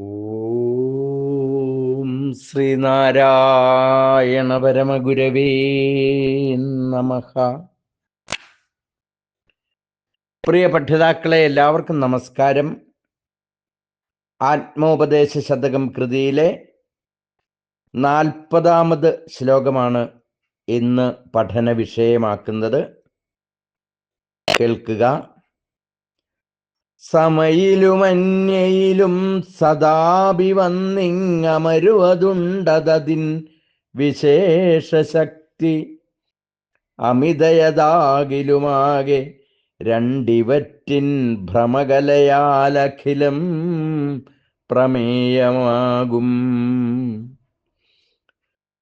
ഓം ശ്രീനാരായണ പരമഗുരവേ നമ. പ്രിയ പഠിതാക്കളെ എല്ലാവർക്കും നമസ്കാരം. ആത്മോപദേശ ശതകം കൃതിയിലെ നാൽപ്പതാമത് ശ്ലോകമാണ് ഇന്ന് പഠന വിഷയമാക്കുന്നത് കേൾക്കുക. സമയിലുമന്യയിലും സദാപി വന്നിങ്ങമരുവതുണ്ടതിൻ വിശേഷശക്തി അമിതയതാകിലുമാകെ രണ്ടിവറ്റിൻ ഭ്രമകലയാലഖിലം പ്രമേയമാകും.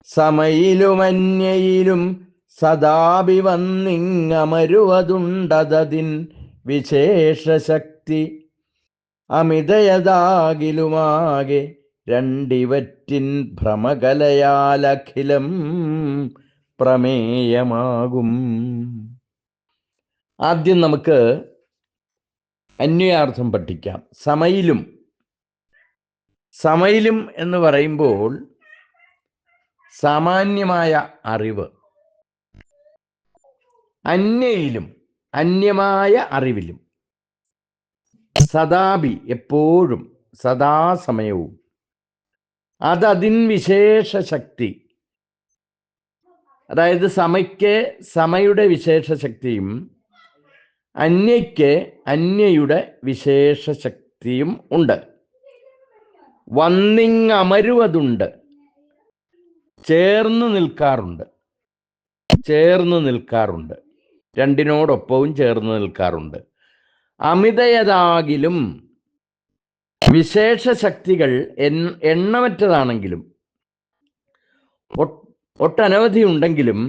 സമയിലുമന്യയിലും സദാപി വന്നിങ്ങമരുവതുണ്ടതിൻ വിശേഷശക്തി അമിതയതാകിലുമാകെ രണ്ടിവറ്റിൻ ഭ്രമകലയാലഖിലം പ്രമേയമാകും. ആദ്യം നമുക്ക് അന്വയാർത്ഥം പഠിക്കാം. സമയിലും. സമയിലും എന്ന് പറയുമ്പോൾ സാമാന്യമായ അറിവ്. അന്യയിലും അന്യമായ അറിവിലും. സദാപി എപ്പോഴും സദാസമയവും. അതതിൻ വിശേഷ ശക്തി. അതായത് സമയ്ക്ക് സമയുടെ വിശേഷ ശക്തിയും അന്യയ്ക്ക് അന്യയുടെ വിശേഷ ശക്തിയും ഉണ്ട്. വന്നിങ്ങമരുവതുണ്ട്. ചേർന്ന് നിൽക്കാറുണ്ട്. ചേർന്ന് നിൽക്കാറുണ്ട്. രണ്ടിനോടൊപ്പവും ചേർന്ന് നിൽക്കാറുണ്ട്. അമിതയതാകിലും വിശേഷ ശക്തികൾ എണ്ണമറ്റതാണെങ്കിലും ഒട്ടനവധി ഉണ്ടെങ്കിലും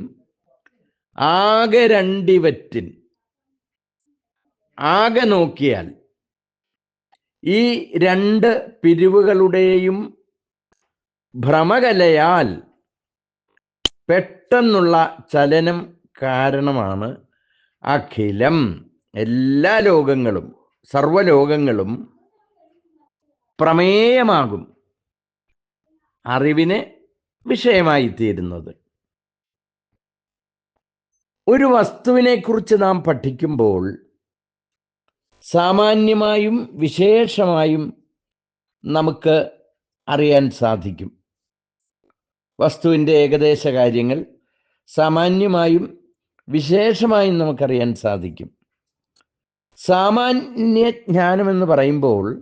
ആകെ രണ്ടിവറ്റിൻ ആകെ നോക്കിയാൽ ഈ രണ്ട് പിരിവുകളുടെയും ഭ്രമകലയാൽ പെട്ടെന്നുള്ള ചലനം കാരണമാണ് അഖിലം. എല്ലാ ലോകങ്ങളും സർവലോകങ്ങളും പ്രമേയമാകും. അറിവിന് വിഷയമായി തീരുന്നത് ഒരു വസ്തുവിനെക്കുറിച്ച് നാം പഠിക്കുമ്പോൾ സാമാന്യമായും വിശേഷമായും നമുക്ക് അറിയാൻ സാധിക്കും. വസ്തുവിന്റെ ഏകദേശ കാര്യങ്ങൾ സാമാന്യമായും വിശേഷമായും നമുക്കറിയാൻ സാധിക്കും. സാമാന്യ ജ്ഞാനം എന്ന് പറയുമ്പോൾ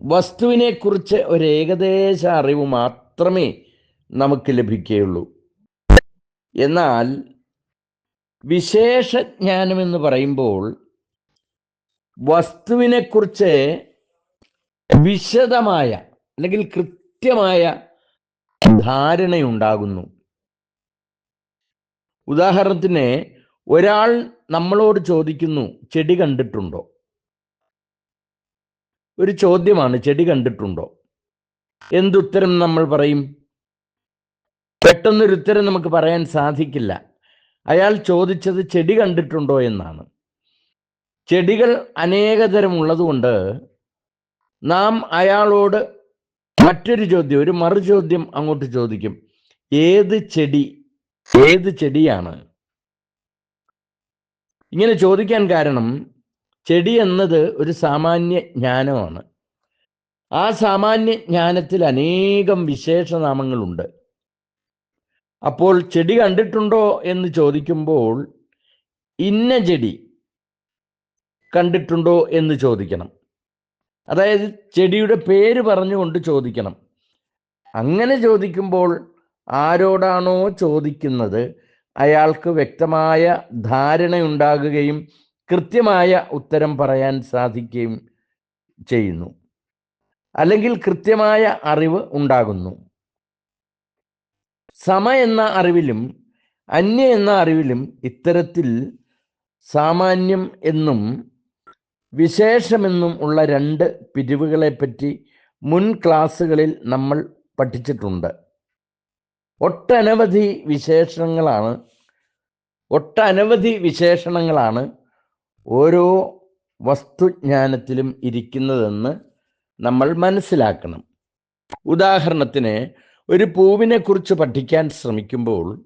വസ്തുവിനെക്കുറിച്ച് ഒരു ഏകദേശ അറിവ് മാത്രമേ നമുക്ക് ലഭിക്കുകയുള്ളൂ. എന്നാൽ വിശേഷജ്ഞാനം എന്ന് പറയുമ്പോൾ വസ്തുവിനെക്കുറിച്ച് വിശദമായ അല്ലെങ്കിൽ കൃത്യമായ ധാരണയുണ്ടാകുന്നു. ഉദാഹരണത്തിന് ഒരാൾ നമ്മളോട് ചോദിക്കുന്നു ചെടി കണ്ടിട്ടുണ്ടോ? ഒരു ചോദ്യമാണ് ചെടി കണ്ടിട്ടുണ്ടോ? എന്തുത്തരം നമ്മൾ പറയും? പെട്ടെന്നൊരു ഉത്തരം നമുക്ക് പറയാൻ സാധിക്കില്ല. അയാൾ ചോദിച്ചത് ചെടി കണ്ടിട്ടുണ്ടോ? എന്നാണ്. ചെടികൾ അനേകതരം ഉള്ളതുകൊണ്ട് നാം അയാളോട് മറ്റൊരു ചോദ്യം ഒരു മറു ചോദ്യം അങ്ങോട്ട് ചോദിക്കും. ഏത് ചെടി ഏത് ചെടിയാണ് ഇങ്ങനെ ചോദിക്കാൻ കാരണം ചെടി എന്നത് ഒരു സാമാന്യ ജ്ഞാനമാണ്. ആ സാമാന്യ ജ്ഞാനത്തിൽ അനേകം വിശേഷനാമങ്ങളുണ്ട്. അപ്പോൾ ചെടി കണ്ടിട്ടുണ്ടോ എന്ന് ചോദിക്കുമ്പോൾ ഇന്ന ചെടി കണ്ടിട്ടുണ്ടോ എന്ന് ചോദിക്കണം. അതായത് ചെടിയുടെ പേര് പറഞ്ഞുകൊണ്ട് ചോദിക്കണം. അങ്ങനെ ചോദിക്കുമ്പോൾ ആരോടാണോ ചോദിക്കുന്നത് അയാൾക്ക് വ്യക്തമായ ധാരണയുണ്ടാകുകയും കൃത്യമായ ഉത്തരം പറയാൻ സാധിക്കുകയും ചെയ്യുന്നു. അല്ലെങ്കിൽ കൃത്യമായ അറിവ് ഉണ്ടാകുന്നു. സമ എന്ന അറിവിലും അന്യ എന്ന അറിവിലും ഇത്തരത്തിൽ സാമാന്യം എന്നും വിശേഷമെന്നും ഉള്ള രണ്ട് പിരിവുകളെപ്പറ്റി മുൻ ക്ലാസ്സുകളിൽ നമ്മൾ പഠിച്ചിട്ടുണ്ട്. ഒട്ടനവധി വിശേഷണങ്ങളാണ്. ഒട്ടനവധി വിശേഷണങ്ങളാണ് ഓരോ വസ്തുജ്ഞാനത്തിലും ഇരിക്കുന്നതെന്ന് നമ്മൾ മനസ്സിലാക്കണം. ഉദാഹരണത്തിന് ഒരു പൂവിനെക്കുറിച്ച് പഠിക്കാൻ ശ്രമിക്കുമ്പോൾ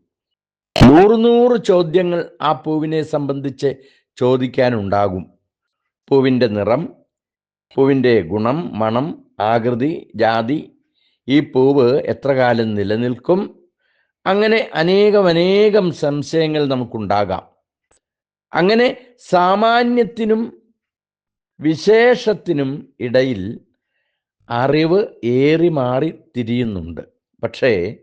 നൂറ് നൂറ് ചോദ്യങ്ങൾ ആ പൂവിനെ സംബന്ധിച്ച് ചോദിക്കാനുണ്ടാകും. പൂവിന്റെ നിറം പൂവിന്റെ ഗുണം മണം ആകൃതി ജാതി ഈ പൂവ് എത്ര കാലം നിലനിൽക്കും അങ്ങനെ അനേകം അനേകം സംശയങ്ങൾ നമുക്കുണ്ടാകാം. അങ്ങനെ സാമാന്യത്തിനും വിശേഷത്തിനും ഇടയിൽ അറിവ് ഏറി മാറി തിരിയുന്നുണ്ട്. പക്ഷേ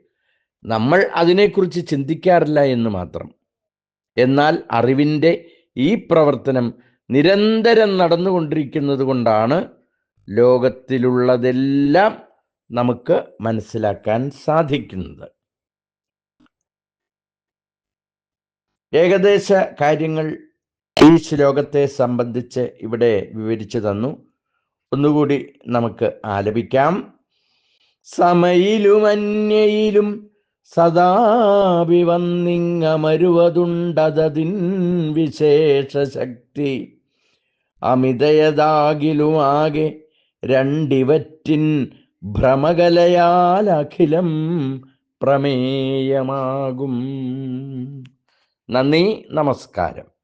നമ്മൾ അതിനെക്കുറിച്ച് ചിന്തിക്കാറില്ല എന്ന് മാത്രം. എന്നാൽ അറിവിന്റെ ഈ പ്രവർത്തനം നിരന്തരം നടന്നുകൊണ്ടിരിക്കുന്നത് കൊണ്ടാണ് ലോകത്തിലുള്ളതെല്ലാം നമുക്ക് മനസ്സിലാക്കാൻ സാധിക്കുന്നത്. ഏകദേശ കാര്യങ്ങൾ ഈ ശ്ലോകത്തെ സംബന്ധിച്ച് ഇവിടെ വിവരിച്ചു തന്നു. ഒന്നുകൂടി നമുക്ക് ആലപിക്കാം. സമയിലുമന്യയിലും സദാവി വന്നിങ്ങമരുവതുണ്ടതിൻ വിശേഷ ശക്തി അമിതയതാകിലുമാകെ രണ്ടിവറ്റിൻ ഭ്രമകലയാൽ അഖിലം പ്രമേയമാകും. നന്ദി നമസ്കാരം.